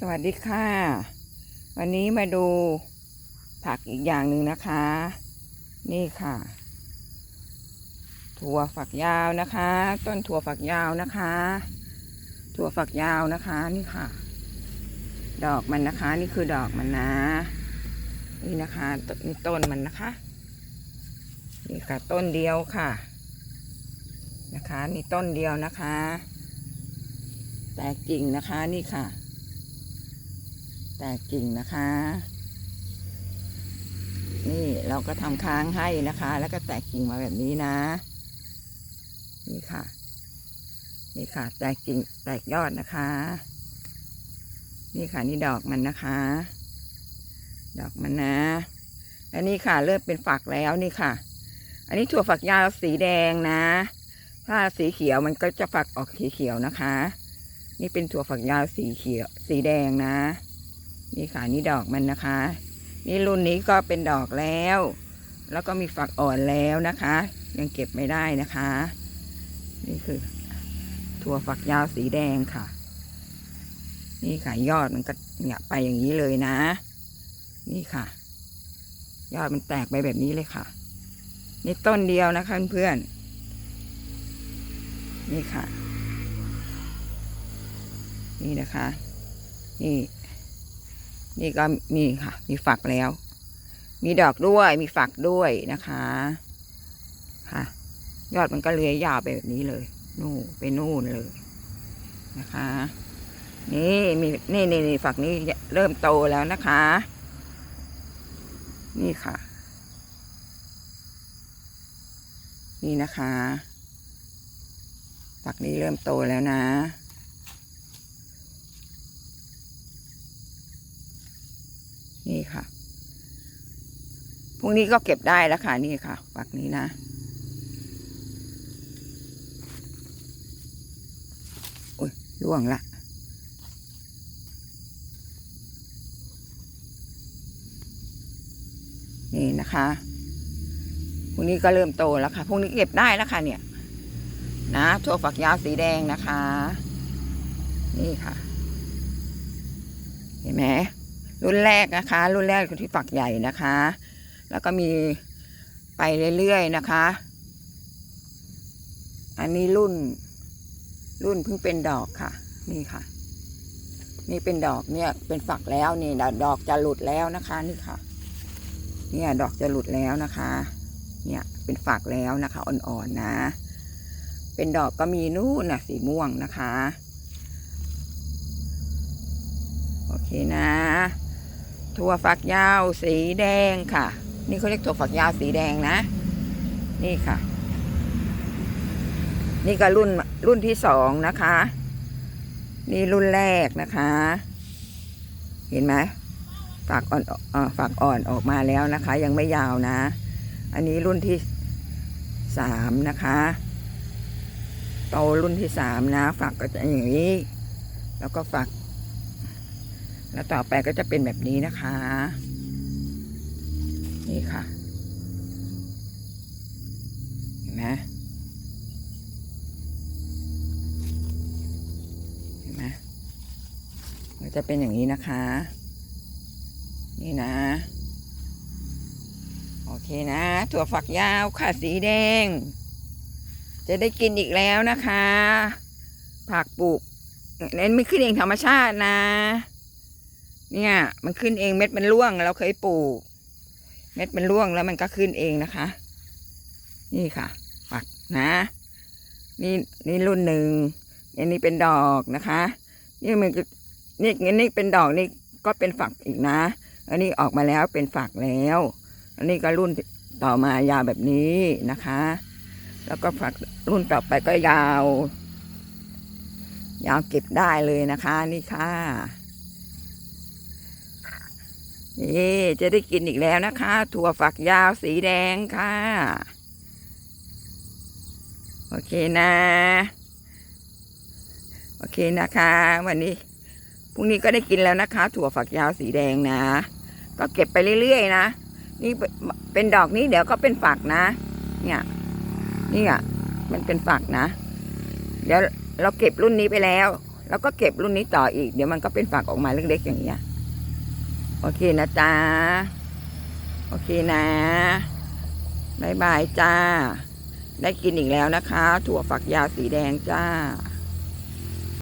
สวัสดีค่ะ วันนี้มาดูผักอีกอย่างหนึ่งนะคะ นี่ค่ะ ถั่วฝักยาวนะคะ ต้นถั่วฝักยาวนะคะ ถั่วฝักยาวนะคะนี่ค่ะ ดอกมันนะคะ นี่คือดอกมันนะ นี่นะคะนี่ต้นมันนะคะ นี่ค่ะต้นเดียวค่ะ นะคะ นี่ต้นเดียวนะคะ แตกกิ่งนะคะนี่ค่ะ แตกกิ่งนะคะ นี่เราก็ทำค้างให้นะคะ แล้วก็แตกกิ่งมาแบบนี้นะ นี่ค่ะ นี่ค่ะ แตกกิ่งแตกยอดนะคะ นี่ค่ะนี่ดอกมันนะคะ ดอกมันนะและนี่ค่ะเริ่มเป็นฝักแล้วนี่ค่ะ อันนี้ถั่วฝักยาวสีแดงนะ ถ้าสีเขียวมันก็จะฝักออกสีเขียวนะคะ นี่เป็นถั่วฝักยาวสีเขียว สีแดงนะ นี่ค่ะนี่ดอกมันนะคะ นี่รุ่นนี้ก็เป็นดอกแล้ว แล้วก็มีฝักอ่อนแล้วนะคะ ยังเก็บไม่ได้นะคะ นี่คือ ถั่วฝักยาวสีแดงค่ะ นี่ค่ะยอดมันก็เนี่ยไปอย่างนี้เลยนะ นี่ค่ะ ยอดมันแตกไปแบบนี้เลยค่ะนี่ต้นเดียวนะคะเพื่อนๆนี่ค่ะ นี่นะคะ นี่ นี่ก็มีค่ะ มีฝักแล้ว มีดอกด้วย มีฝักด้วยนะคะ ค่ะ ยอดมันก็เลื้อยยาวไปแบบนี้เลย นู่นไปนู่นเลยนะคะ นี่มีนี่นี่นี่ฝักนี้เริ่มโตแล้วนะคะ นี่ค่ะ นี่นะคะฝักนี้เริ่มโตแล้วนะ นี่ค่ะ พรุ่งนี้ก็เก็บได้แล้วค่ะ นี่ค่ะฝักนี้นะ โอ้ยล่วงละนี่นะคะพรุ่งนี้ก็เริ่มโตแล้วค่ะ พรุ่งนี้เก็บได้แล้วค่ะ เนี่ย นะถั่วฝักยาวสีแดงนะคะ นี่ค่ะ เห็นไหม รุ่นแรกนะคะ รุ่นแรกคือที่ฝักใหญ่นะคะ แล้วก็มีไปเรื่อยๆนะคะ อันนี้รุ่น รุ่นเพิ่งเป็นดอกค่ะ นี่ค่ะ นี่เป็นดอกเนี่ย เป็นฝักแล้วนี่ดอกจะหลุดแล้วนะคะนี่ค่ะ เนี่ยดอกจะหลุดแล้วนะคะ เนี่ยเป็นฝักแล้วนะคะ อ่อนๆนะ เป็นดอกก็มีนู่นนะสีม่วงนะคะ โอเคนะ ถั่วฝักยาวสีแดงค่ะ นี่เขาเรียกถั่วฝักยาวสีแดงนะ นี่ค่ะ นี่ก็รุ่นรุ่นที่สองนะคะ นี่รุ่นแรกนะคะ เห็นไหมฝักอ่อนอฝักอ่อนออกมาแล้วนะคะ ยังไม่ยาวนะ อันนี้รุ่นที่สามนะคะโตรุ่นที่สามนะฝักก็จะอย่างนี้ แล้วก็ฝัก แล้วต่อไปก็จะเป็นแบบนี้นะคะ นี่ค่ะ เห็นไหมเห็นไหมมันจะเป็นอย่างนี้นะคะ นี่นะ โอเคนะ ถั่วฝักยาวค่ะสีแดง จะได้กินอีกแล้วนะคะ ผักปลูกเน้นไม่ขึ้นเองธรรมชาตินะ เนี่ย มันขึ้นเองเม็ดมันร่วงเราเคยปลูก เม็ดมันร่วงแล้วมันก็ขึ้นเองนะคะ นี่ค่ะฝักนะ นี่นี่รุ่นหนึ่งอันนี้เป็นดอกนะคะ นี่มันนี่อันี่เป็นดอกนี่ก็เป็นฝักอีกนะ อันนี้ออกมาแล้วเป็นฝักแล้ว อันนี้ก็รุ่นต่อมายาวแบบนี้นะคะ แล้วก็ฝักรุ่นต่อไปก็ยาว ยาวเก็บได้เลยนะคะ นี่ค่ะ นี่จะได้กินอีกแล้วนะคะ ถั่วฝักยาวสีแดงค่ะ โอเคนะ โอเคนะคะ วันนี้พรุ่งนี้ก็ได้กินแล้วนะคะ ถั่วฝักยาวสีแดงนะ ก็เก็บไปเรื่อยๆนะ นี่เป็นดอกนี้เดี๋ยวก็เป็นฝักนะ เนี่ย นี่อะ มันเป็นฝักนะ เดี๋ยวเราเก็บรุ่นนี้ไปแล้ว แล้วก็เก็บรุ่นนี้ต่ออีก เดี๋ยวมันก็เป็นฝักออกมาเล็กๆอย่างเงี้ย โอเคนะจ๊ะ โอเคนะบายบายจ้า ได้กินอีกแล้วนะคะ ถั่วฝักยาวสีแดงจ้า